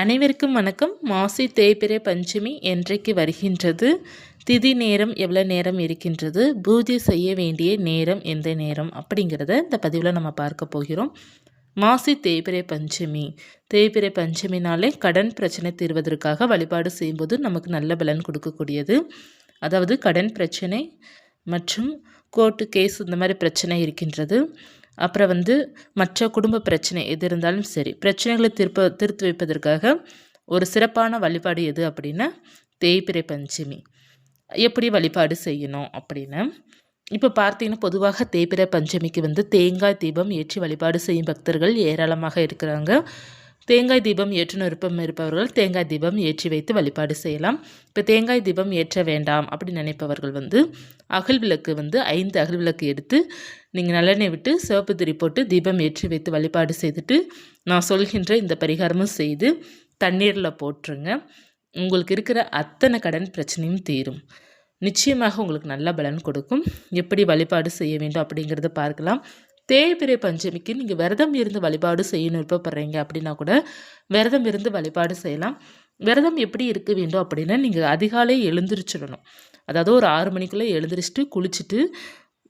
அனைவருக்கும் வணக்கம். மாசி தேய்பிரை பஞ்சமி என்றைக்கு வருகின்றது? திதி நேரம் எவ்வளோ நேரம் இருக்கின்றது? பூஜை செய்ய வேண்டிய நேரம் எந்த நேரம்? அப்படிங்கிறத இந்த பதிவில் நம்ம பார்க்க போகிறோம். மாசி தேய்பிரை பஞ்சமி. தேய்பிறை பஞ்சமினாலே கடன் பிரச்சனை தீர்வதற்காக வழிபாடு செய்யும்போது நமக்கு நல்ல பலன் கொடுக்கக்கூடியது. அதாவது கடன் பிரச்சனை மற்றும் கோர்ட்டு கேஸ் இந்த மாதிரி பிரச்சனை இருக்கின்றது. அப்புறம் வந்து மற்ற குடும்ப பிரச்சனை எது இருந்தாலும் சரி பிரச்சனைகளை திருப்ப திருத்து வைப்பதற்காக ஒரு சிறப்பான வழிபாடு எது அப்படின்னா தேய்பிறை பஞ்சமி. எப்படி வழிபாடு செய்யணும் அப்படின்னு. இப்போ பார்த்தீங்கன்னா பொதுவாக தேய்பிறை பஞ்சமிக்கு வந்து தேங்காய் தீபம் ஏற்றி வழிபாடு செய்யும் பக்தர்கள் ஏராளமாக இருக்கிறாங்க. தேங்காய் தீபம் ஏற்றணும் விருப்பம் இருப்பவர்கள் தேங்காய் தீபம் ஏற்றி வைத்து வழிபாடு செய்யலாம். இப்போ தேங்காய் தீபம் ஏற்ற வேண்டாம் அப்படின்னு நினைப்பவர்கள் வந்து அகல் விளக்கு வந்து ஐந்து அகல் விளக்கு எடுத்து நீங்கள் நல்லெண்ணெய் விட்டு சிவப்பு திரி போட்டு தீபம் ஏற்றி வைத்து வழிபாடு செய்துட்டு நான் சொல்கின்ற இந்த பரிகாரமும் செய்து தண்ணீரில் போட்டுருங்க. உங்களுக்கு இருக்கிற அத்தனை கடன் பிரச்சனையும் தீரும். நிச்சயமாக உங்களுக்கு நல்ல பலன் கொடுக்கும். எப்படி வழிபாடு செய்ய வேண்டும் அப்படிங்கிறத பார்க்கலாம். தேய்பிரை பஞ்சமிக்கு நீங்கள் விரதம் இருந்து வழிபாடு செய்யணும் விருப்பப்படுறீங்க அப்படின்னா கூட விரதம் இருந்து வழிபாடு செய்யலாம். விரதம் எப்படி இருக்க வேண்டும் அப்படின்னா நீங்கள் அதிகாலை எழுந்திரிச்சிடணும். அதாவது ஒரு ஆறு மணிக்குள்ளே எழுந்திரிச்சிட்டு குளிச்சுட்டு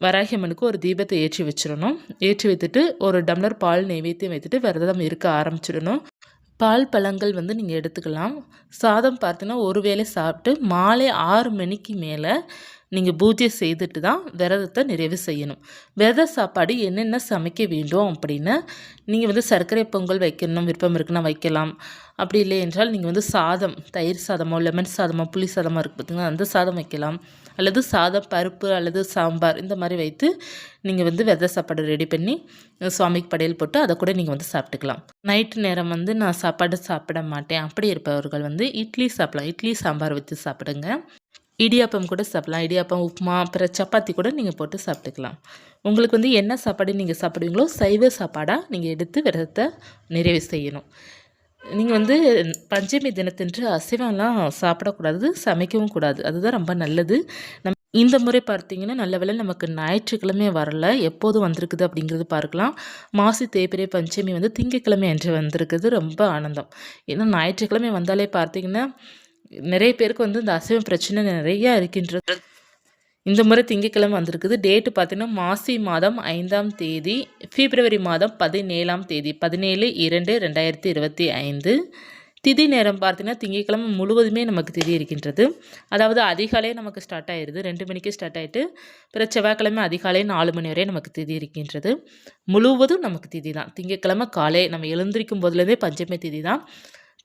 வராகியம்மனுக்கு ஒரு தீபத்தை ஏற்றி வச்சிடணும். ஏற்றி வைத்துட்டு ஒரு டம்ளர் பால் நெய்வேத்தியம் வைத்துட்டு விரதம் இருக்க ஆரம்பிச்சிடணும். பால் பழங்கள் வந்து நீங்கள் எடுத்துக்கலாம். சாதம் பார்த்தீங்கன்னா ஒரு வேளை சாப்பிட்டு மாலை ஆறு மணிக்கு மேலே நீங்கள் பூஜை செய்துட்டு தான் விரதத்தை நிறைவு செய்யணும். விரத சாப்பாடு என்னென்ன சமைக்க வேண்டும் அப்படின்னு நீங்கள் வந்து சர்க்கரை பொங்கல் வைக்கணும் விருப்பம் இருக்குன்னா வைக்கலாம். அப்படி இல்லை என்றால் நீங்கள் வந்து சாதம் தயிர் சாதமோ லெமன் சாதமோ புளி சாதமோ இருக்குது பார்த்திங்கன்னா அந்த சாதம் வைக்கலாம். அல்லது சாதம் பருப்பு அல்லது சாம்பார் இந்த மாதிரி வைத்து நீங்கள் வந்து வெதை சாப்பாடு ரெடி பண்ணி சுவாமிக்கு படையல் போட்டு அதை கூட நீங்கள் வந்து சாப்பிட்டுக்கலாம். நைட்டு நேரம் வந்து நான் சாப்பாடு சாப்பிட மாட்டேன். அப்படி இருப்பவர்கள் வந்து இட்லி சாப்பிடலாம். இட்லி சாம்பார் வச்சு சாப்பிடுங்க. இடியாப்பம் கூட சாப்பிட்லாம். இடியாப்பம் உப்புமா அப்புறம் சப்பாத்தி கூட நீங்கள் போட்டு சாப்பிட்டுக்கலாம். உங்களுக்கு வந்து என்ன சாப்பாடு நீங்கள் சாப்பிடுவீங்களோ சைவ சாப்பாடாக நீங்கள் எடுத்து விரதத்தை நிறைவு செய்யணும். நீங்கள் வந்து பஞ்சமி தினத்தன்று அசைவம்லாம் சாப்பிடக்கூடாது சமைக்கவும் கூடாது. அதுதான் ரொம்ப நல்லது. நம் இந்த முறை பார்த்தீங்கன்னா நல்ல வேலை நமக்கு ஞாயிற்றுக்கிழமை வரல. எப்போதும் வந்திருக்குது அப்படிங்கிறது பார்க்கலாம். மாசி தேய்பிரை பஞ்சமி வந்து திங்கக்கிழமை என்று வந்திருக்குது. ரொம்ப ஆனந்தம். ஏன்னா ஞாயிற்றுக்கிழமை வந்தாலே பார்த்தீங்கன்னா நிறைய பேருக்கு வந்து இந்த அசைவ பிரச்சனை நிறையா இருக்கின்றது. இந்த முறை திங்கக்கிழமை வந்திருக்குது. டேட்டு பார்த்தீங்கன்னா மாசி மாதம் ஐந்தாம் தேதி பிப்ரவரி மாதம் பதினேழாம் தேதி பதினேழு இரண்டு ரெண்டாயிரத்தி இருபத்தி ஐந்து. திதி நேரம் பார்த்தீங்கன்னா திங்கக்கிழமை முழுவதுமே நமக்கு திதி இருக்கின்றது. அதாவது அதிகாலையே நமக்கு ஸ்டார்ட் ஆயிடுது ரெண்டு மணிக்கு ஸ்டார்ட் ஆகிட்டு பிற செவ்வாய்க்கிழமை அதிகாலை நாலு மணி வரை நமக்கு திதி இருக்கின்றது. முழுவதும் நமக்கு திதி தான். திங்கக்கிழமை காலை நம்ம எழுந்திரிக்கும் போதுலேருந்தே பஞ்சமி திதி தான்.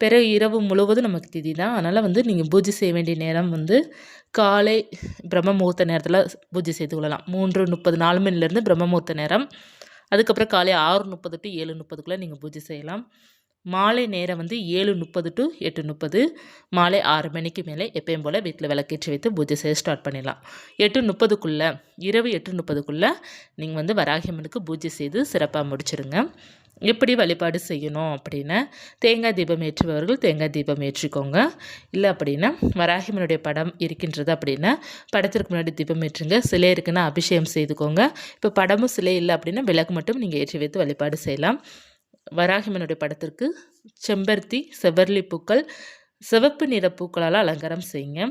பிறகு இரவு முழுவதும் நமக்கு திதி தான் அதனால் வந்து நீங்கள் பூஜை செய்ய வேண்டிய நேரம் வந்து காலை பிரம்ம முகூர்த்த நேரத்தில் பூஜை செய்து கொள்ளலாம். மூன்று முப்பது நாலு மணிலேருந்து பிரம்ம முகூர்த்த நேரம். அதுக்கப்புறம் காலை ஆறு முப்பது டு ஏழு முப்பதுக்குள்ளே நீங்கள் பூஜை செய்யலாம். மாலை நேரம் வந்து ஏழு முப்பது டு எட்டு முப்பது. மாலை ஆறு மணிக்கு மேலே எப்பயும் போல் வீட்டில் விளக்கேற்றி வைத்து பூஜை செய்ய ஸ்டார்ட் பண்ணிடலாம். எட்டு முப்பதுக்குள்ளே இரவு எட்டு முப்பதுக்குள்ளே நீங்கள் வந்து வராகியம்மனுக்கு பூஜை செய்து சிறப்பாக முடிச்சிருங்க. எப்படி வழிபாடு செய்யணும் அப்படின்னா தேங்காய் தீபம் ஏற்றுபவர்கள் தேங்காய் தீபம் ஏற்றிக்கோங்க. இல்லை அப்படின்னா வராகிமனுடைய படம் இருக்கின்றது அப்படின்னா படத்திற்கு முன்னாடி தீபம் ஏற்றுங்க. சிலை இருக்குன்னா அபிஷேகம் செய்துக்கோங்க. இப்போ படமும் சிலை இல்லை அப்படின்னா விளக்கு மட்டும் நீங்கள் ஏற்றி வைத்து வழிபாடு செய்யலாம். வராகிமனுடைய படத்திற்கு செம்பருத்தி செவ்வர்லி பூக்கள் சிவப்பு நிற பூக்களால் அலங்காரம் செய்யுங்க.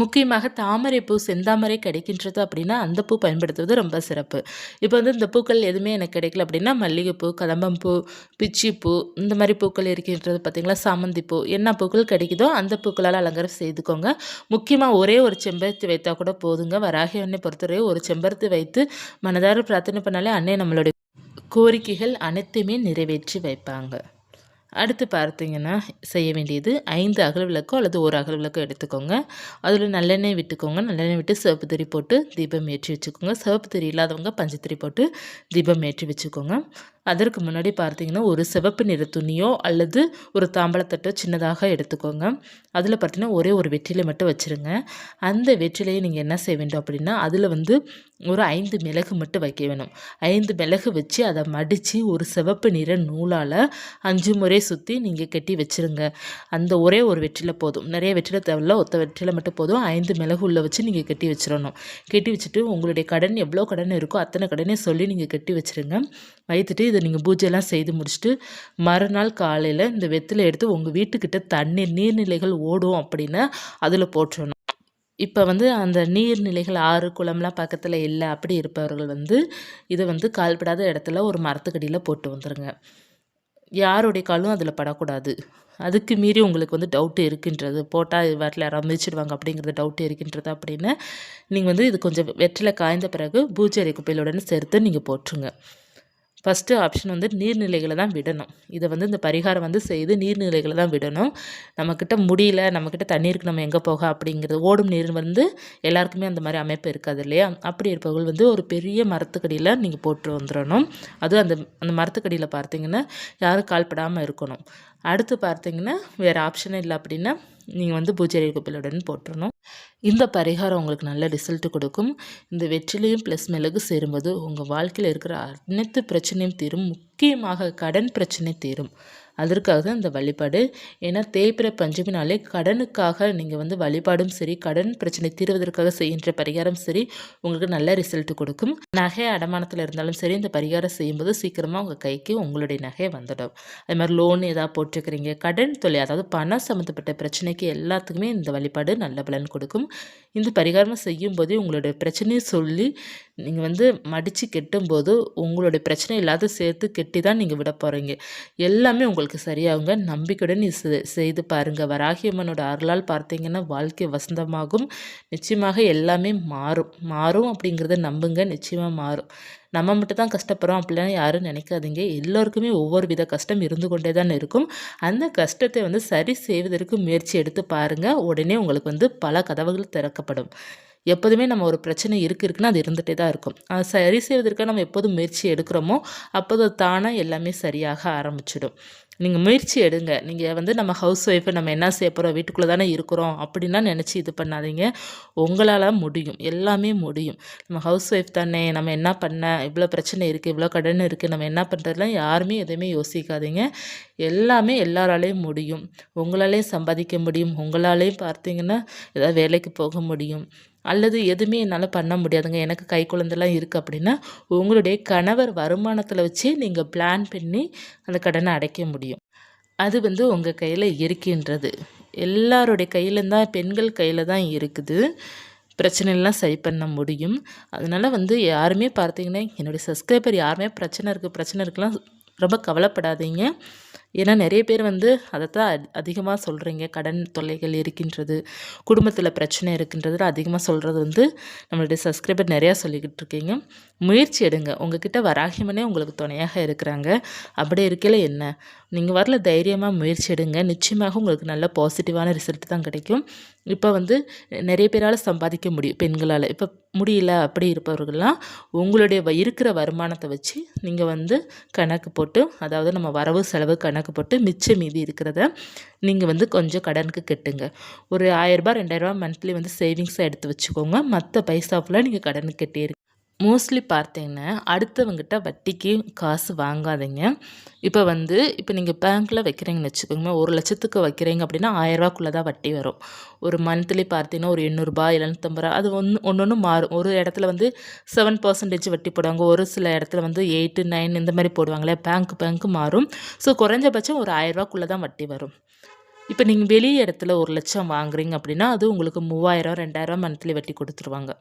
முக்கியமாக தாமரை பூ செந்தாமரை கிடைக்கின்றது அப்படின்னா அந்த பூ பயன்படுத்துவது ரொம்ப சிறப்பு. இப்போ வந்து இந்த பூக்கள் எதுவுமே எனக்கு கிடைக்கல அப்படின்னா மல்லிகைப்பூ கதம்பம்பூ பிச்சிப்பூ இந்த மாதிரி பூக்கள் இருக்கின்றது பார்த்திங்களா? சாமந்தி பூ. என்ன பூக்கள் கிடைக்குதோ அந்த பூக்களால் அலங்காரம் செய்துக்கோங்க. முக்கியமாக ஒரே ஒரு செம்பருத்தி வைத்தா கூட போதுங்க. வராகி அன்னை பொறுத்தவரை ஒரு செம்பருத்தி வைத்து மனதார பிரார்த்தனை பண்ணாலே அன்னை நம்மளுடைய கோரிக்கைகள் அனைத்துமே நிறைவேற்றி வைப்பாங்க. அடுத்து பார்த்தீங்கன்னா செய்ய வேண்டியது ஐந்து அகல் விளக்கோ அல்லது ஒரு அகல் விளக்கோ எடுத்துக்கோங்க. அதில் நல்லெண்ணெய் விட்டுக்கோங்க. நல்லெண்ணெய் விட்டு சிவப்பு திரி போட்டு தீபம் ஏற்றி வச்சுக்கோங்க. சிவப்பு திரி இல்லாதவங்க பஞ்சத்திரி போட்டு தீபம் ஏற்றி வச்சுக்கோங்க. அதற்கு முன்னாடி பார்த்தீங்கன்னா ஒரு சிவப்பு நிற துணியோ அல்லது ஒரு தாம்பளத்தட்டோ சின்னதாக எடுத்துக்கோங்க. அதில் பார்த்தீங்கன்னா ஒரே ஒரு வெற்றிலை மட்டும் வச்சுருங்க. அந்த வெற்றிலையை நீங்கள் என்ன செய்ய வேண்டும் அப்படின்னா அதில் வந்து ஒரு ஐந்து மிளகு மட்டும் வைக்க வேணும். ஐந்து மிளகு வச்சு அதை மடித்து ஒரு சிவப்பு நிற நூலால் அஞ்சு முறை சுற்றி நீங்கள் கட்டி வச்சுருங்க. அந்த ஒரே ஒரு வெற்றிலை போதும். நிறைய வெற்றிலை தேவையில்ல ஒத்த வெற்றிலை மட்டும் போதும். ஐந்து மிளகு உள்ளே வச்சு நீங்கள் கட்டி வச்சிடணும். கட்டி வச்சுட்டு உங்களுடைய கடன் எவ்வளோ கடன் இருக்கோ அத்தனை கடனே சொல்லி நீங்கள் கட்டி வச்சுருங்க. வைத்துட்டு இது இதை நீங்கள் பூஜையெல்லாம் செய்து முடிச்சுட்டு மறுநாள் காலையில் இந்த வெற்றிலை எடுத்து உங்கள் வீட்டுக்கிட்ட தண்ணீர் நீர்நிலைகள் ஓடும் அப்படின்னா அதில் போட்டுடணும் இப்போ வந்து அந்த நீர்நிலைகள் ஆறு குளம்லாம் பக்கத்தில் இல்லை அப்படி இருப்பவர்கள் வந்து இதை வந்து கால்படாத இடத்துல ஒரு மரத்துக்கடியில் போட்டு வந்துடுங்க யாருடைய காலும் அதில் படக்கூடாது. அதுக்கு மீறி உங்களுக்கு வந்து டவுட்டு இருக்கின்றது. போட்டால் வரல யாராவது மிதிச்சிடுவாங்க அப்படிங்கிறது டவுட்டு இருக்கின்றது அப்படின்னு நீங்கள் வந்து இது கொஞ்சம் வெற்றில காய்ந்த பிறகு பூஜை அறை குப்பையிலுடன் சேர்த்து நீங்கள் போட்டுருங்க ஃபஸ்ட்டு ஆப்ஷன் வந்து நீர்நிலைகளை தான் விடணும். இதை வந்து இந்த பரிகாரம் வந்து செய்து நீர்நிலைகளை தான் விடணும். நம்மக்கிட்ட முடியல நம்மக்கிட்ட தண்ணீருக்கு நம்ம எங்கே போக அப்படிங்கிறது ஓடும் நீர் வந்து எல்லாருக்குமே அந்த மாதிரி அமைப்பு இருக்காது இல்லையா? அப்படி இருப்பவர்கள் வந்து ஒரு பெரிய மரத்துக்கடியில் நீங்கள் போட்டு வந்துடணும் அதுவும் அந்த அந்த மரத்துக்கடியில் பார்த்தீங்கன்னா யாரும் கால்படாமல் இருக்கணும். அடுத்து பார்த்தீங்கன்னா வேறு ஆப்ஷனே இல்லை அப்படின்னா நீங்கள் வந்து பூஜை குப்பையுடன் போட்டுடணும் இந்த பரிகாரம் உங்களுக்கு நல்ல ரிசல்ட் கொடுக்கும். இந்த வெற்றிலையும் ப்ளஸ் மிளகு சேரும்போது உங்கள் வாழ்க்கையில் இருக்கிற அனைத்து பிரச்சனையும் தீரும். முக்கியமாக கடன் பிரச்சனை தீரும். அதற்காக தான் இந்த வழிபாடு. ஏன்னா தேய்பிற பஞ்சமினாலே கடனுக்காக நீங்கள் வந்து வழிபாடும் சரி கடன் பிரச்சனை தீர்வதற்காக செய்கின்ற பரிகாரம் சரி உங்களுக்கு நல்ல ரிசல்ட் கொடுக்கும். நகை அடமானத்தில் இருந்தாலும் சரி இந்த பரிகாரம் செய்யும்போது சீக்கிரமாக உங்கள் கைக்கு உங்களுடைய நகை வந்துடும். அது மாதிரி லோன் ஏதாவது போட்டிருக்கிறீங்க கடன் தொழில் அதாவது பணம் சம்மந்தப்பட்ட பிரச்சனைக்கு எல்லாத்துக்குமே இந்த வழிபாடு நல்ல பலன் கொடுக்கும். இந்த பரிகாரம் செய்யும்போதே உங்களுடைய பிரச்சனையை சொல்லி நீங்கள் வந்து மடித்து கெட்டும்போது உங்களுடைய பிரச்சனை இல்லாத சேர்த்து கெட்டி தான் நீங்கள் விட போகிறீங்க எல்லாமே உங்களுக்கு சரியாகுங்க. நம்பிக்கையுடன் செய்து பாருங்கள் வராகியம்மனோட அருளால் பார்த்தீங்கன்னா வாழ்க்கை வசந்தமாகும். நிச்சயமாக எல்லாமே மாறும். மாறும் அப்படிங்கிறத நம்புங்க. நிச்சயமாக மாறும். நம்ம மட்டும் தான் கஷ்டப்படுறோம் அப்படிலாம் யாரும் நினைக்காதீங்க. எல்லோருக்குமே ஒவ்வொரு வித கஷ்டம் இருந்து கொண்டே தான் இருக்கும். அந்த கஷ்டத்தை வந்து சரி செய்வதற்கு முயற்சி எடுத்து பாருங்கள் உடனே உங்களுக்கு வந்து பல கதவுகள் திறக்கப்படும். எப்போதுமே நம்ம ஒரு பிரச்சனை இருக்கு இருக்குன்னா அது இருந்துகிட்டே தான் இருக்கும். அது சரி செய்வதற்காக நம்ம எப்போதும் முயற்சி எடுக்கிறோமோ அப்போது தானாக எல்லாமே சரியாக ஆரம்பிச்சிடும். நீங்கள் முயற்சி எடுங்க. நீங்கள் வந்து நம்ம ஹவுஸ் ஒய்ஃபை நம்ம என்ன செய்ய போகிறோம் வீட்டுக்குள்ளே தானே இருக்கிறோம். அப்படின்னா நினச்சி இது பண்ணாதீங்க. உங்களால் முடியும். எல்லாமே முடியும். நம்ம ஹவுஸ் ஒய்ஃப் தானே. நம்ம என்ன பண்ண? இவ்வளோ பிரச்சனை இருக்குது இவ்வளோ கடன் இருக்குது நம்ம என்ன பண்ணுறதுலாம் யாருமே எதுவுமே யோசிக்காதீங்க. எல்லாமே எல்லாராலேயும் முடியும். உங்களாலேயும் சம்பாதிக்க முடியும். உங்களாலேயும் பார்த்தீங்கன்னா ஏதாவது வேலைக்கு போக முடியும். அல்லது எதுவுமே என்னால் பண்ண முடியாதுங்க. எனக்கு கை குழந்தெல்லாம் இருக்குது அப்படின்னா உங்களுடைய கணவர் வருமானத்தில் வச்சு நீங்கள் பிளான் பண்ணி அந்த கடனை அடைக்க முடியும். அது வந்து உங்கள் கையில் இருக்கின்றது. எல்லாருடைய கையிலும் தான் பெண்கள் கையில் தான் இருக்குது. பிரச்சனைலாம் சரி பண்ண முடியும். அதனால் வந்து யாருமே பார்த்தீங்கன்னா என்னுடைய சப்ஸ்கிரைபர் யாருமே பிரச்சனை இருக்குது பிரச்சனை இருக்குலாம் ரொம்ப கவலைப்படாதீங்க. ஏன்னா நிறைய பேர் வந்து அதை தான் அதிகமாக சொல்கிறீங்க கடன் தொல்லைகள் இருக்கின்றது குடும்பத்தில் பிரச்சனை இருக்கின்றது அதிகமாக சொல்கிறது வந்து நம்மளுடைய சப்ஸ்கிரைபர் நிறையா சொல்லிக்கிட்டு இருக்கீங்க. முயற்சி எடுங்க. உங்ககிட்ட வராகிமனே உங்களுக்கு துணையாக இருக்கிறாங்க. அப்படி இருக்கையில் என்ன? நீங்கள் வரல தைரியமாக முயற்சி எடுங்க. நிச்சயமாக உங்களுக்கு நல்ல பாசிட்டிவான ரிசல்ட் தான் கிடைக்கும். இப்போ வந்து நிறைய பேரால் சம்பாதிக்க முடியும். பெண்களால். இப்போ முடியல அப்படி இருப்பவர்கள்லாம் உங்களுடைய இருக்கிற வருமானத்தை வச்சு நீங்கள் வந்து கணக்கு போட்டு அதாவது நம்ம வரவு செலவு கணக்கு போட்டு மிச்சம் மீதி இருக்கிறத நீங்கள் வந்து கொஞ்சம் கடனுக்கு கட்டுங்க. ஒரு ஆயிரரூபா ரெண்டாயிரரூபா மந்த்லி வந்து சேவிங்ஸாக எடுத்து வச்சுக்கோங்க. மற்ற பைசா ஃபுல்லாக நீங்கள் கடனுக்கு கட்டியிருக்கீங்க. மோஸ்ட்லி பார்த்தீங்கன்னா அடுத்தவங்கிட்ட வட்டிக்கு காசு வாங்காதீங்க. இப்போ வந்து இப்போ நீங்கள் பேங்க்கில் வைக்கிறீங்கன்னு வச்சுக்கோங்க ஒரு லட்சத்துக்கு வைக்கிறீங்க அப்படின்னா ஆயரூவாக்குள்ளே தான் வட்டி வரும். ஒரு மந்த்லி பார்த்தீங்கன்னா ஒரு எண்ணூறுபா எழுநூத்தம்பது ரூபா அது ஒன்று ஒன்று ஒன்று மாறும். ஒரு இடத்துல வந்து செவன் பர்சன்டேஜ் வட்டி போடுவாங்க. ஒரு சில இடத்துல வந்து எயிட்டு நைன் இந்த மாதிரி போடுவாங்களே பேங்க் பேங்க்கு மாறும். ஸோ குறைஞ்சபட்சம் ஒரு ஆயரூவாக்குள்ளே தான் வட்டி வரும். இப்போ நீங்கள் வெளி இடத்துல ஒரு லட்சம் வாங்குறீங்க அப்படின்னா அது உங்களுக்கு மூவாயிரம் ரெண்டாயிரம் மந்த்லி வட்டி கொடுத்துருவாங்க.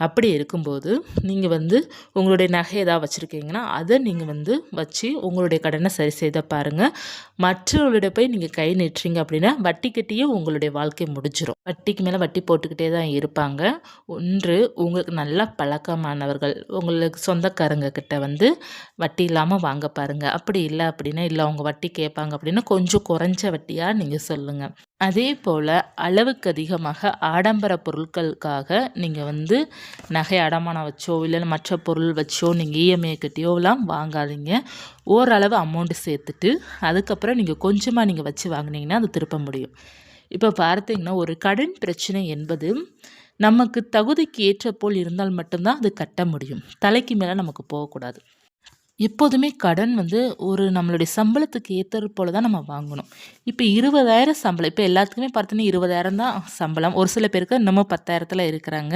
அப்படி இருக்கும்போது நீங்கள் வந்து உங்களுடைய நகை ஏதாவது வச்சுருக்கீங்கன்னா அதை நீங்கள் வந்து வச்சு உங்களுடைய கடனை சரி செய்த பாருங்கள் மற்றவர்களுடைய போய் நீங்கள் கை நிட்டுறீங்க அப்படின்னா வட்டி கட்டியே உங்களுடைய வாழ்க்கை முடிஞ்சிடும் வட்டிக்கு மேலே வட்டி போட்டுக்கிட்டே தான் இருப்பாங்க. ஒன்று உங்களுக்கு நல்லா பழக்கமானவர்கள் உங்களுக்கு சொந்தக்காரங்க கிட்ட வந்து வட்டி இல்லாமல் வாங்க பாருங்கள் அப்படி இல்லை அப்படின்னா இல்லை அவங்க வட்டி கேட்பாங்க அப்படின்னா கொஞ்சம் குறைஞ்ச வட்டியாக நீங்கள் சொல்லுங்கள் அதே போல் அளவுக்கு அதிகமாக ஆடம்பர பொருட்களுக்காக நீங்கள் வந்து நகை அடமானம் வச்சோ இல்லை மற்ற பொருள் வச்சோ நீங்கள் இஎம்ஐ கட்டியோலாம் வாங்காதீங்க. ஓரளவு அமௌண்ட்டு சேர்த்துட்டு அதுக்கப்புறம் நீங்கள் கொஞ்சமாக நீங்கள் வச்சு வாங்கினீங்கன்னா அது திருப்ப முடியும். இப்போ பார்த்தீங்கன்னா ஒரு கடன் பிரச்சனை என்பது நமக்கு தகுதிக்கு ஏற்ற போல் இருந்தால் மட்டும்தான் அது கட்ட முடியும். தலைக்கு மேலே நமக்கு போகக்கூடாது. எப்போதுமே கடன் வந்து ஒரு நம்மளுடைய சம்பளத்துக்கு ஏற்றது போல தான் நம்ம வாங்கணும். இப்போ இருபதாயிரம் சம்பளம் இப்போ எல்லாத்துக்குமே பார்த்தீங்கன்னா இருபதாயிரம் தான் சம்பளம். ஒரு சில பேருக்கு இன்னமும் பத்தாயிரத்தில் இருக்கிறாங்க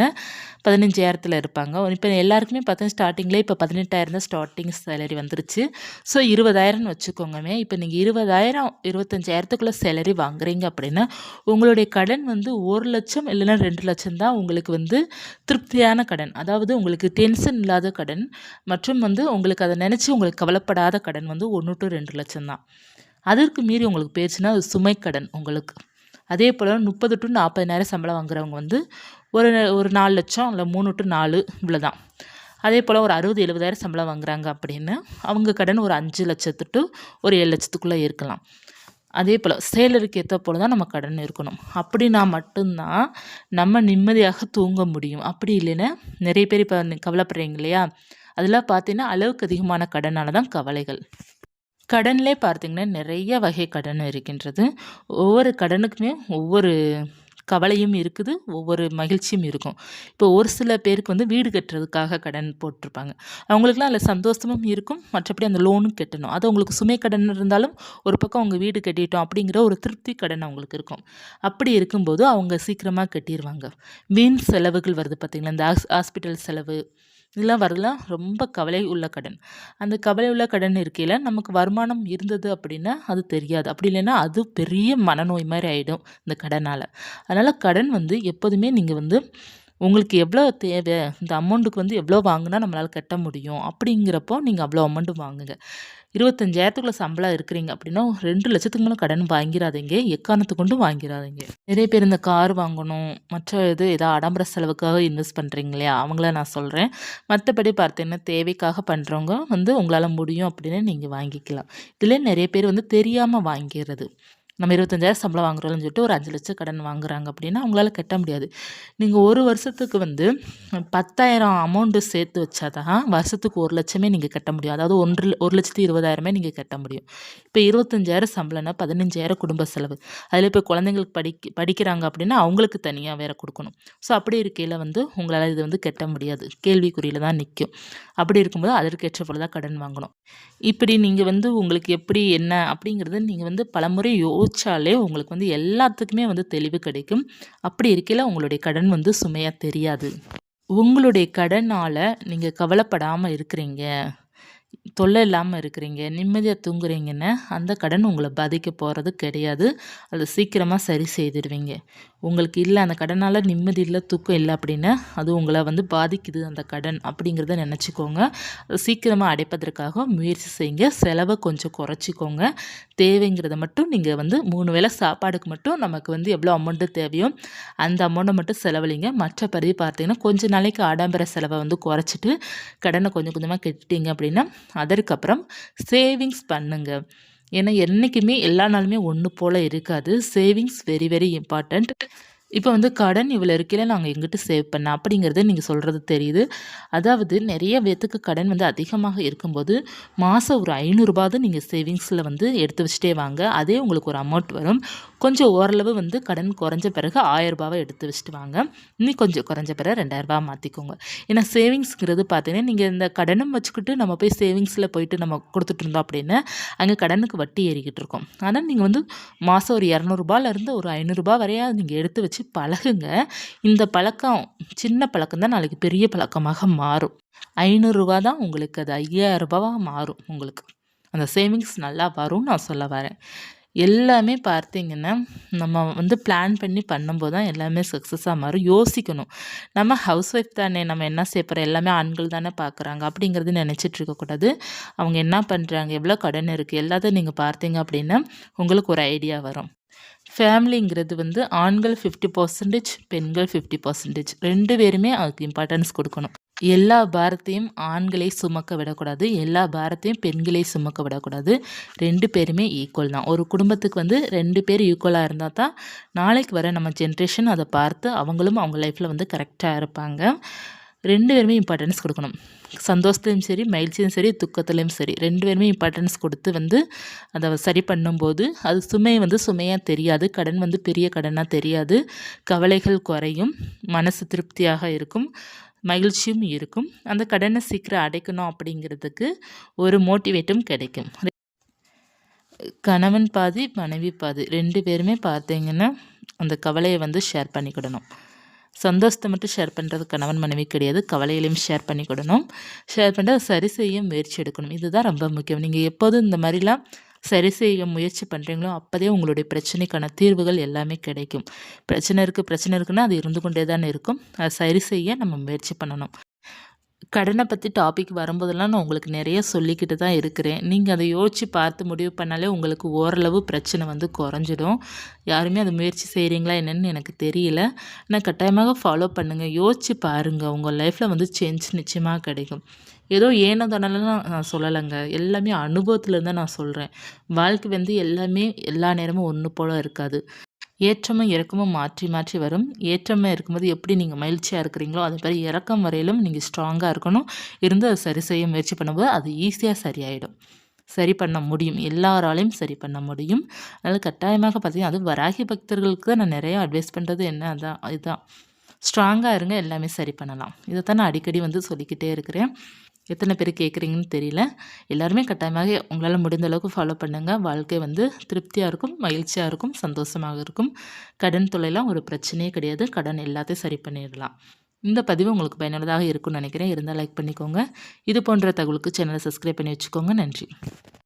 பதினஞ்சாயிரத்தில் இருப்பாங்க. இப்போ எல்லாருக்குமே பார்த்தீங்கன்னா ஸ்டார்டிங்கில் இப்போ பதினெட்டாயிரம் தான் ஸ்டார்டிங் சேலரி வந்துருச்சு. ஸோ இருபதாயிரம்னு வச்சுக்கோங்கமே இப்போ நீங்கள் இருபதாயிரம் இருபத்தஞ்சாயிரத்துக்குள்ளே சேலரி வாங்குறீங்க அப்படின்னா உங்களுடைய கடன் வந்து ஒரு லட்சம் இல்லைன்னா ரெண்டு லட்சம் தான் உங்களுக்கு வந்து திருப்தியான கடன். அதாவது உங்களுக்கு டென்ஷன் இல்லாத கடன் மற்றும் வந்து உங்களுக்கு அதை நினச்சி உங்களுக்கு கவலைப்படாத கடன் வந்து ஒன்று டு ரெண்டு லட்சம் தான். அதற்கு மீறி உங்களுக்கு போயிடுச்சுன்னா அது சுமை கடன் உங்களுக்கு. அதே போல் முப்பது டு நாற்பதாயிரம் சம்பளம் வாங்குறவங்க வந்து ஒரு ஒரு நாலு லட்சம் இல்லை மூணு டு நாலு இவ்வளோ தான் அதே போல் ஒரு அறுபது எழுபதாயிரம் சம்பளம் வாங்குறாங்க அப்படின்னு அவங்க கடன் ஒரு அஞ்சு லட்சத்து டு ஒரு ஏழு லட்சத்துக்குள்ளே இருக்கலாம். அதே போல் சேலருக்கு ஏற்ற போல் தான் நம்ம கடன் இருக்கணும். அப்படின்னா மட்டும்தான் நம்ம நிம்மதியாக தூங்க முடியும். அப்படி இல்லைன்னா நிறைய பேர் இப்போ கவலைப்படுறீங்க இல்லையா? அதெல்லாம் பார்த்தீங்கன்னா அளவுக்கு அதிகமான கடனால தான் கவலைகள். கடன்லே பார்த்திங்கன்னா நிறைய வகை கடன் இருக்கின்றது. ஒவ்வொரு கடனுக்குமே ஒவ்வொரு கவலையும் இருக்குது ஒவ்வொரு மகிழ்ச்சியும் இருக்கும். இப்போ ஒரு சில பேருக்கு வந்து வீடு கட்டுறதுக்காக கடன் போட்டிருப்பாங்க. அவங்களுக்குலாம் அதில் சந்தோஷமும் இருக்கும் மற்றபடி அந்த லோனும் கட்டணும். அது அவங்களுக்கு சுமை கடன் இருந்தாலும் ஒரு பக்கம் அவங்க வீடு கட்டிட்டோம் அப்படிங்கிற ஒரு திருப்தி கடன் அவங்களுக்கு இருக்கும். அப்படி இருக்கும்போது அவங்க சீக்கிரமாக கட்டிடுவாங்க வீண் செலவுகள் வருது பார்த்திங்களா இந்த ஹாஸ்பிட்டல் செலவு இதெல்லாம் வரலாம் ரொம்ப கவலை உள்ள கடன். அந்த கவலை உள்ள கடன் இருக்கையில் நமக்கு வருமானம் இருந்தது அப்படின்னா அது தெரியாது. அப்படி இல்லைன்னா அது பெரிய மனநோய் மாதிரி ஆகிடும் இந்த கடனால். அதனால் கடன் வந்து எப்போதுமே நீங்கள் வந்து உங்களுக்கு எவ்வளோ தேவை இந்த அமௌண்ட்டுக்கு வந்து எவ்வளோ வாங்கினா நம்மளால் கட்ட முடியும் அப்படிங்கிறப்போ நீங்கள் அவ்வளோ அமௌண்ட்டு வாங்குங்க. இருபத்தஞ்சாயிரத்துக்குள்ள சம்பளம் இருக்கிறீங்க அப்படின்னா ரெண்டு லட்சத்துக்கு மேலே கடன் வாங்கிடாதீங்க எக்காரணத்தை கொண்டு வாங்கிடாதீங்க நிறைய பேர் இந்த கார் வாங்கணும் மற்ற இது ஏதோ ஆடம்பர செலவுக்காக இன்வெஸ்ட் பண்ணுறீங்க இல்லையா? அவங்கள நான் சொல்கிறேன் மற்றபடி பார்த்தீங்கன்னா தேவைக்காக பண்ணுறவங்க வந்து உங்களால் முடியும் அப்படின்னு நீங்கள் வாங்கிக்கலாம். இதில் நிறைய பேர் வந்து தெரியாமல் வாங்கிடுறது. நம்ம இருபத்தஞ்சாயிரம் சம்பளம் வாங்குறோம்னு சொல்லிட்டு ஒரு அஞ்சு லட்சம் கடன் வாங்குறாங்க அப்படின்னா அவங்களால கட்ட முடியாது. நீங்கள் ஒரு வருஷத்துக்கு வந்து பத்தாயிரம் அமௌண்ட்டு சேர்த்து வச்சா தான் வருஷத்துக்கு ஒரு லட்சமே நீங்கள் கட்ட முடியும். அதாவது ஒன்று ஒரு லட்சத்து இருபதாயிரமே நீங்கள் கட்ட முடியும். இப்போ இருபத்தஞ்சாயிரம் சம்பளம்னா பதினஞ்சாயிரம் குடும்ப செலவு. அதில் இப்போ குழந்தைங்களுக்கு படிக்க படிக்கிறாங்க அப்படின்னா அவங்களுக்கு தனியாக வேறு கொடுக்கணும். ஸோ அப்படி இருக்கையில் வந்து உங்களால் இது வந்து கட்ட முடியாது. கேள்விக்குறியில் தான் நிற்கும் அப்படி இருக்கும்போது அதற்கேற்ற போல தான் கடன் வாங்கணும். இப்படி நீங்கள் வந்து உங்களுக்கு எப்படி என்ன அப்படிங்கிறது நீங்கள் வந்து பலமுறை யோ யோசிச்சாலே உங்களுக்கு வந்து எல்லாத்துக்குமே வந்து தெளிவு கிடைக்கும். அப்படி இருக்கையில் உங்களுடைய கடன் வந்து சுமையாக தெரியாது. உங்களுடைய கடனால் நீங்கள் கவலைப்படாமல் இருக்கிறீங்க. தொல்லை இல்லாமல் இருக்கிறீங்க நிம்மதியாக தூங்குறீங்கன்னா அந்த கடன் உங்களை பாதிக்க போகிறது கிடையாது. அதை சீக்கிரமாக சரி செய்திருவீங்க. உங்களுக்கு இல்லை அந்த கடனால் நிம்மதி இல்லை தூக்கம் இல்லை அப்படின்னா அது உங்களை வந்து பாதிக்குது அந்த கடன் அப்படிங்கிறத நினச்சிக்கோங்க. சீக்கிரமாக அடைப்பதற்காக முயற்சி செய்யுங்க. செலவை கொஞ்சம் குறைச்சிக்கோங்க. தேவைங்கிறத மட்டும் நீங்கள் வந்து மூணு வேளை சாப்பாடுக்கு மட்டும் நமக்கு வந்து எவ்வளோ அமௌண்ட்டு தேவையோ அந்த அமௌண்ட்டை மட்டும் செலவழிங்க. மற்றபடி பார்த்தீங்கன்னா கொஞ்சம் நாளைக்கு ஆடம்பர செலவை வந்து குறைச்சிட்டு கடனை கொஞ்சம் கொஞ்சமாக கட்டிட்டீங்க அப்படின்னா அதற்கப்புறம் சேவிங்ஸ் பண்ணுங்கள் ஏன்னா என்றைக்குமே எல்லா நாளுமே ஒன்று போல் இருக்காது. சேவிங்ஸ் வெரி வெரி இம்பார்ட்டண்ட் இப்போ வந்து கடன் இவ்வளோ இருக்கையில் நாங்கள் எங்கிட்ட சேவ் பண்ண அப்படிங்கிறது நீங்கள் சொல்கிறது தெரியுது. அதாவது நிறைய பேத்துக்கு கடன் வந்து அதிகமாக இருக்கும்போது மாதம் ஒரு ஐநூறுரூபாவது நீங்கள் சேவிங்ஸில் வந்து எடுத்து வச்சுட்டே வாங்க. அதே உங்களுக்கு ஒரு அமௌண்ட் வரும். கொஞ்சம் ஓரளவு வந்து கடன் குறைஞ்ச பிறகு ஆயரரூபாவை எடுத்து வச்சுட்டு வாங்க. இன்னும் கொஞ்சம் குறைஞ்ச பிறகு ரெண்டாயிரரூபா மாற்றிக்கோங்க ஏன்னா சேவிங்ஸுங்கிறது பார்த்தீங்கன்னா நீங்கள் இந்த கடனும் வச்சுக்கிட்டு நம்ம போய் சேவிங்ஸில் போயிட்டு நம்ம கொடுத்துட்டு இருந்தோம் அப்படின்னா அங்கே கடனுக்கு வட்டி ஏறிக்கிட்டு இருக்கோம். ஆனால் நீங்கள் வந்து மாதம் ஒரு இரநூறுபாலேருந்து ஒரு ஐநூறுரூபா வரையா நீங்கள் எடுத்து வச்சு பழகுங்க. இந்த பழக்கம் சின்ன பழக்கம் தான் நாளைக்கு பெரிய பழக்கமாக மாறும். ஐநூறுரூவா தான் உங்களுக்கு அது ஐயாயிரம் ரூபாவாக மாறும் உங்களுக்கு. அந்த சேவிங்ஸ் நல்லா வரும்னு நான் சொல்ல வரேன். எல்லாமே பார்த்தீங்கன்னா நம்ம வந்து பிளான் பண்ணி பண்ணும்போது தான் எல்லாமே சக்ஸஸாக மாறும். யோசிக்கணும். நம்ம ஹவுஸ் ஒய்ஃப் தானே நம்ம என்ன செய்யப்படுறோம் எல்லாமே ஆண்கள் தானே பார்க்குறாங்க அப்படிங்கிறது நினச்சிட்டு இருக்கக்கூடாது அவங்க என்ன பண்ணுறாங்க எவ்வளோ கடன் இருக்குது எல்லாத்தையும் நீங்கள் பார்த்தீங்க அப்படின்னா உங்களுக்கு ஒரு ஐடியா வரும். ஃபேமிலிங்கிறது வந்து ஆண்கள் ஃபிஃப்டி பர்சன்டேஜ் பெண்கள் ஃபிஃப்டி பர்சன்டேஜ் ரெண்டு பேருமே அதுக்கு இம்பார்ட்டன்ஸ் கொடுக்கணும். எல்லா பாரத்தையும் ஆண்களை சுமக்க விடக்கூடாது. எல்லா பாரத்தையும் பெண்களை சுமக்க விடக்கூடாது. ரெண்டு பேருமே ஈக்குவல் தான். ஒரு குடும்பத்துக்கு வந்து ரெண்டு பேர் ஈக்குவலாக இருந்தால் தான் நாளைக்கு வர நம்ம ஜென்ரேஷன் அதை பார்த்து அவங்களும் அவங்க லைஃப்பில் வந்து கரெக்டாக இருப்பாங்க. ரெண்டு பேருமே இம்பார்ட்டன்ஸ் கொடுக்கணும். சந்தோஷத்துலையும் சரி மகிழ்ச்சியும் சரி துக்கத்துலேயும் சரி. ரெண்டு பேருமே இம்பார்ட்டன்ஸ் கொடுத்து வந்து அதை சரி பண்ணும்போது அது சுமை வந்து சுமையாக தெரியாது. கடன் வந்து பெரிய கடனாக தெரியாது. கவலைகள் குறையும். மனசு திருப்தியாக இருக்கும். மகிழ்ச்சியும் இருக்கும். அந்த கடனை சீக்கிரம் அடைக்கணும் அப்படிங்கிறதுக்கு ஒரு மோட்டிவேட்டும் கிடைக்கும். கணவன் பாதி மனைவி பாதி. ரெண்டு பேருமே பார்த்தீங்கன்னா அந்த கவலையை வந்து ஷேர் பண்ணிக்கிடணும். சந்தோஷத்தை மட்டும் ஷேர் பண்ணுறது கணவன் மனைவி கிடையாது. கவலையிலையும் ஷேர் பண்ணிக்கிடணும் ஷேர் பண்ணிட்டு அதை சரி செய்ய முயற்சி எடுக்கணும். இதுதான் ரொம்ப முக்கியம். நீங்கள் எப்போதும் இந்த மாதிரிலாம் சரி செய்ய முயற்சி பண்ணுறீங்களோ அப்போதே உங்களுடைய பிரச்சனைக்கான தீர்வுகள் எல்லாமே கிடைக்கும். பிரச்சனை இருக்குது பிரச்சனை இருக்குன்னா அது இருந்து கொண்டே தானே இருக்கும். அதை சரி செய்ய நம்ம முயற்சி பண்ணணும். கடனை பற்றி டாபிக் வரும்போதெல்லாம் நான் உங்களுக்கு நிறைய சொல்லிக்கிட்டு தான் இருக்கிறேன். நீங்கள் அதை யோசித்து பார்த்து முடிவு பண்ணாலே உங்களுக்கு ஓரளவு பிரச்சனை வந்து குறைஞ்சிடும். யாருமே அதை முயற்சி செய்கிறீங்களா என்னென்னு எனக்கு தெரியல. ஆனால் கட்டாயமாக ஃபாலோ பண்ணுங்கள் யோசித்து பாருங்கள் உங்கள் லைஃப்பில் வந்து சேஞ்ச் நிச்சயமாக கிடைக்கும். ஏதோ ஏனோ தானலாம் நான் சொல்லலைங்க. எல்லாமே அனுபவத்தில் தான் நான் சொல்கிறேன் வாழ்க்கை வந்து எல்லாமே எல்லா நேரமும் ஒன்று போல் இருக்காது. ஏற்றமும் இறக்கமும் மாற்றி மாற்றி வரும். ஏற்றமாக இருக்கும்போது எப்படி நீங்கள் மகிழ்ச்சியாக இருக்கிறீங்களோ அது மாதிரி இறக்கம் வரையிலும் நீங்கள் ஸ்ட்ராங்காக இருக்கணும். இருந்து அதை சரி செய்ய முயற்சி பண்ணும்போது அது ஈஸியாக சரியாயிடும். சரி பண்ண முடியும். எல்லாராலையும் சரி பண்ண முடியும். அதனால் கட்டாயமாக பார்த்தீங்கன்னா அது வராகி பக்தர்களுக்கு தான் நான் நிறையா அட்வைஸ் பண்ணுறது என்ன அதான் இதுதான். ஸ்ட்ராங்காக இருங்க எல்லாமே சரி பண்ணலாம். இதை தான் நான் அடிக்கடி வந்து சொல்லிக்கிட்டே இருக்கிறேன். எத்தனை பேர் கேட்குறீங்கன்னு தெரியல. எல்லாருமே கட்டாயமாக உங்களால் முடிந்த அளவுக்கு ஃபாலோ பண்ணுங்கள் வாழ்க்கை வந்து திருப்தியாக இருக்கும் மகிழ்ச்சியாக இருக்கும் சந்தோஷமாக இருக்கும். கடன் தொலைலாம் ஒரு பிரச்சனையே கிடையாது. கடன் எல்லாத்தையும் சரி பண்ணிடலாம். இந்த பதிவு உங்களுக்கு பயனுள்ளதாக இருக்கும்னு நினைக்கிறேன். இருந்தால் லைக் பண்ணிக்கோங்க. இது போன்ற தகவலுக்கு சேனலை சப்ஸ்கிரைப் பண்ணி வச்சுக்கோங்க. நன்றி.